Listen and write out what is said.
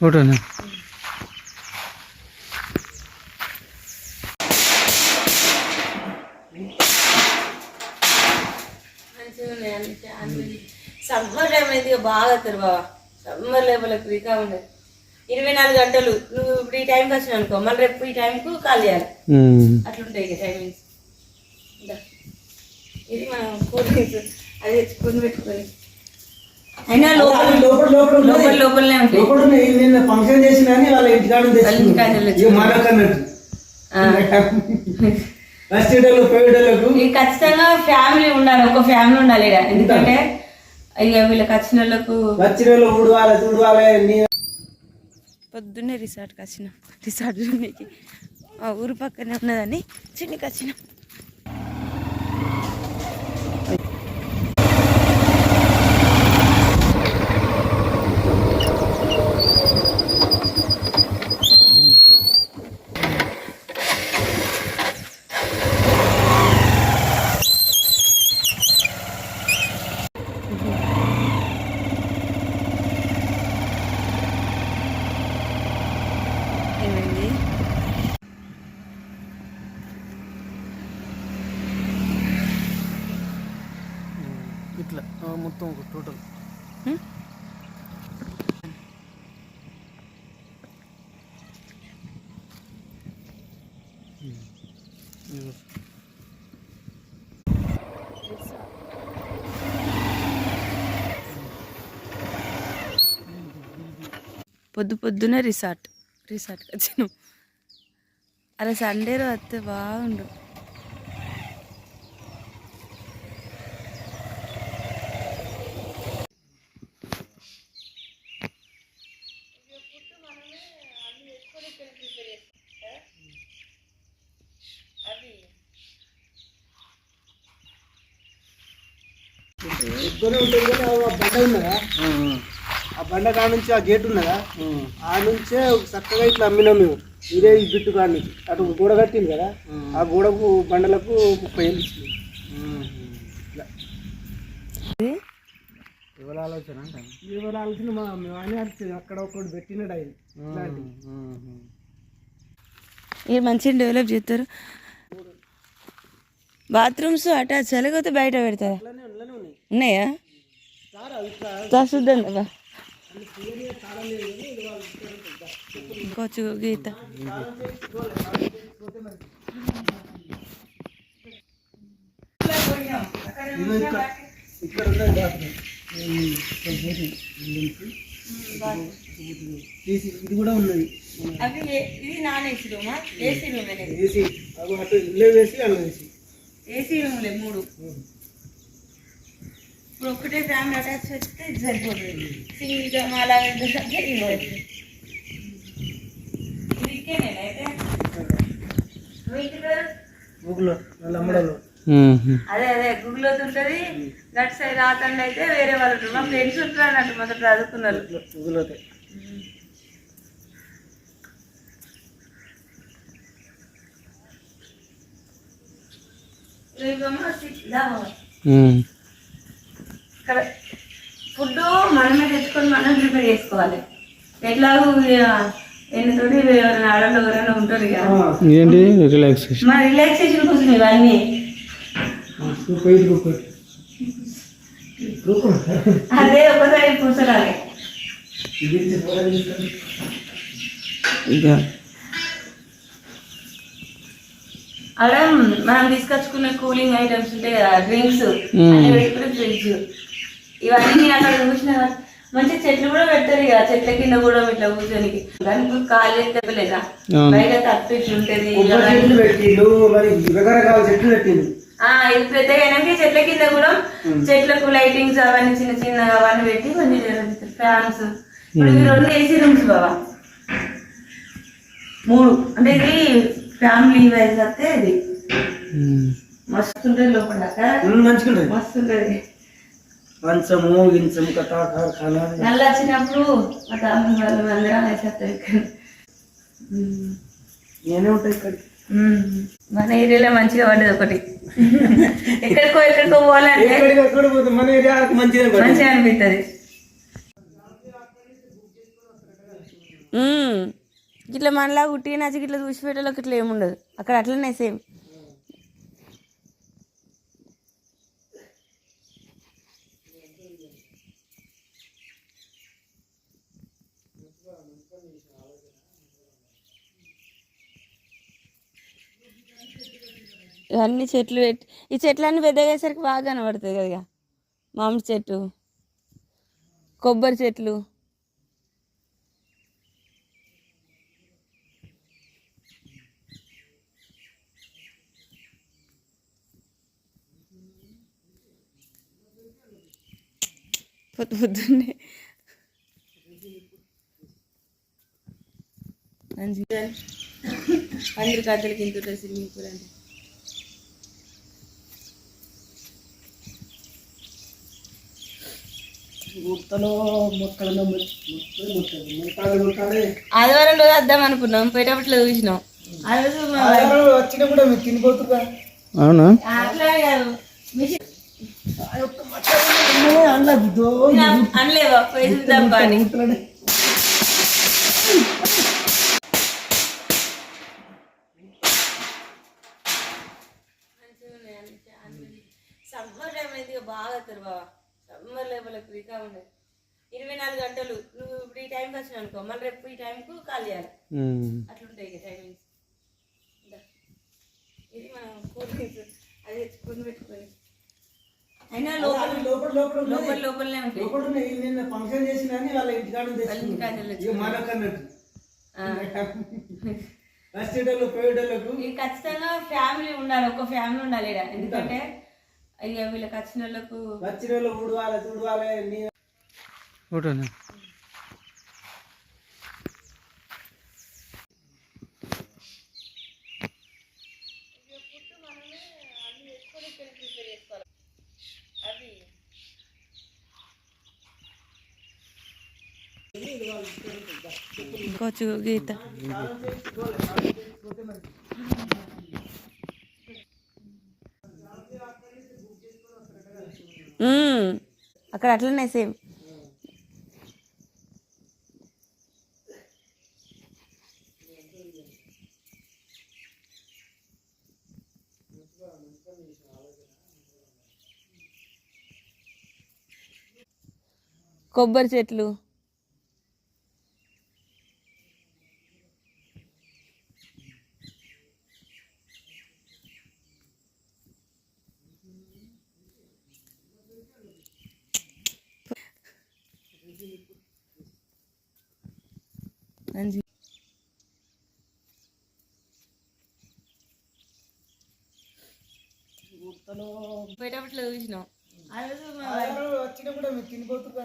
ఫోటోనా summer time అయితే బాగా వస్తారు బాబా సమ్మర్ లెవెల్కి రికా ఉండదు ఇరవై నాలుగు గంటలు. నువ్వు ఇప్పుడు ఈ టైంకి వచ్చినావు అనుకో మళ్ళీ రేపు ఈ టైంకు కాల్ చేయాలి. అట్లుంటాయి ఇక టైమింగ్స్ ఇందా. ఇది మనం కూల్ డ్రింక్స్ అది తెచ్చుకొని పెట్టుకొని. అయినా లోపల లోపల లోపల ఉన్నది. లోపల లోపలనే ఉంటాయి. లోపల ఫంక్షన్ చేసిన వాళ్ళ ఇంటికాడ మనకన్నట్టు ఖచ్చితంగా ఫ్యామిలీ ఉండాలి. ఒక ఫ్యామిలీ ఉండాలి. ఎందుకంటే ఇక వీళ్ళకి వచ్చిన వాళ్ళకు వచ్చిన వాళ్ళు ఊడవాలి చూడవాలి నీ పొద్దున్నే రిసార్ట్కి వచ్చినాం. రిసార్ట్ చూడడానికి ఆ ఊరు పక్కనే ఉన్నదని చిన్నకి వచ్చినాం ఏమైంది ఇట్లా మొత్తం ఒక టోటల్ పొద్దు పొద్దున రిసార్ట్. రిసార్ట్కి వచ్చినాం. అలా సండే రోజు వస్తే బాగుండు. ఉంటుంది కానీ ఆ బండ ఉన్నదా? ఆ బండ కాడ నుంచి ఆ గేట్ ఉన్నదా? ఆ నుంచే చక్కగా ఇట్లా అమ్మినాం మేము. ఇదే ఈ బిట్టు కాడ నుంచి. అటు గోడ కట్టింది కదా? ఆ గోడకు బండలకు ముప్పై ఏళ్ళు ఇచ్చింది ఎవరి ఆలోచన అంటాను ఎవరు ఆలోచన మా మేము అని అరిచింది. అక్కడ ఒకటి ఇట్లాంటివి ఇది మంచిగా డెవలప్ చేస్తారు. బాత్రూమ్స్ అటాచ్ లేకపోతే బయట పెడతారా అట్లానే అందులోనే ఉన్నాయి. ఉన్నాయా? సార్ అవి ఇట్లా దా చూద్దాం కదా ఇంకొచ్చు గీత. ఇదిగో ఇక్కడ ఇక్కడ ఉన్నది బాత్రూమ్. తీసి ఇది కూడా ఉన్నది అవి ఇది నాన్ ఏసీ రూమా ఏసీ రూమ్ అనేది. వేసి అవి అటు ఇల్లే వేసి అలా వేసి. ఏసీ రూమ్లే మూడు. ఇప్పుడు ఒక్కటే ఫ్యామిలీ అటాచ్ చేస్తే ఇది సరిపోతుంది. సింగిల్గా అలా అంటే ఇవ్వచ్చు అదే అదే గూగుల్ ఉంటుంది. గట్ సైడ్ ఆతండి అయితే వేరే వాళ్ళు మా ఫ్రెండ్స్ ఉంటారు అన్నట్టు మొదట చదువుకున్నారు ఊగులోతే ఫుడ్ మనమే తెచ్చుకొని మనం ప్రిపేర్ చేసుకోవాలి. ఎట్లాగూ ఎన్నితోటి ఎవరైనా ఆడలో ఎవరైనా ఉంటారు కదా ఏంటి? రిలాక్సేషన్. మన రిలాక్సేషన్ కోసం ఇవన్నీ అదే ఒకసారి కూర్చోరాలి తీసుకోండి. ఇక అలా మనం తీసుకొచ్చుకునే కూలింగ్ ఐటమ్స్ ఉంటాయి కదా డ్రింక్స్ ఫ్రిడ్జ్ ఇవన్నీ నేను అక్కడ చూసిన మంచి చెట్లు కూడా పెడతారు ఇక చెట్ల కింద కూడా ఇట్లా కూర్చొనికి. దానికి కాలేజ్ తెప్పలేదా. బయట తప్పు ఇట్లుంటది ఆ ఇది పెద్దగా అయినాక ఈ చెట్ల కింద కూడా చెట్లకు లైటింగ్స్ అవన్నీ చిన్న చిన్న అవన్నీ పెట్టి మంచి ఫ్యాన్స్. ఇప్పుడు రెండు ఏసీ రూమ్స్ బాబా మూడు. అంటే ఇది ఫ్యామిలీ వైజ్ వస్తే ఇది. మస్తు ఉంటుంది లోపల మంచిగా ఉంటుంది మస్తు ఉంటుంది మంచము గించము కథ కార్ఖానా నల్ల వచ్చినప్పుడు మా తమ్ముడు వాళ్ళు అందరం వేసేస్తారు ఇక్కడ. నేనే ఉంటాయి. మన ఏరియాలో మంచిగా పడ్డది ఒకటి. ఎక్కడికో ఎక్కడికో పోవాలంటే మన ఏరియాకి మంచిగా. మంచిగా అనిపిస్తుంది. ఇట్లా మనలా ఉట్టి నచ్చి ఇట్లా చూసి పెట్టేలోకి ఇట్లా ఏముండదు అక్కడ అట్లనే సేమ్ ఇవన్నీ చెట్లు పెట్టి ఈ చెట్లన్నీ పెద్దగేసరికి బాగా కనబడుతుంది కదా ఇక. మామిడి చెట్టు కొబ్బరి చెట్లు. పొద్దు పొద్దున్నే. అందరి కథలకి ఇంత స్విమ్మింగ్ పూల్ అంటే గుట్టలో మొక్కలు మొక్కలు మొక్కలు మొక్కలు ఆదివారం రోజు వద్దాం అనుకున్నాం పోయేటప్పుడు చూసినాం. అవునా? అనలేవా? పోయి చూద్దాం బాని. సమ్మర్ టైం అయితే ఇక బాగా వస్తారు బాబా సమ్మర్ లెవెల్ ఫ్రీగా ఉండదు ఇరవై నాలుగు గంటలు. నువ్వు ఇప్పుడు ఈ టైంకి వచ్చినావు అనుకో మళ్ళీ రేపు ఈ టైంకు కాల్ చేయాలి. అట్లుంటాయి ఇక టైమింగ్స్ ఇందా. మనం కూల్ అది తెచ్చుకొని పెట్టుకొని. అయినా లోపల లోపల లోపల లోపల లోపలనే ఉంటాయి. లోపల ఉన్నాయి. నిన్న ఫంక్షన్ చేసిన అని వాళ్ళ ఇంటికాడ ఇక మనకన్నట్టు. వచ్చేటోళ్ళు పోయేటోళ్ళకు ఖచ్చితంగా ఫ్యామిలీ ఉండాలి ఒక ఫ్యామిలీ ఉండాలి ఈడ ఎందుకంటే ఇక వీళ్ళకి వచ్చిన వాళ్ళకు వచ్చిన వాళ్ళు ఊడవాలి చూడవాలి ఇంకో గీత. అక్కడ అట్లనే సేమ్. కొబ్బరి చెట్లు. మంచి పోయేటప్పుడు చూసినాం ఆ రోజు మా వచ్చినా కూడా మీరు తినిపోతుగా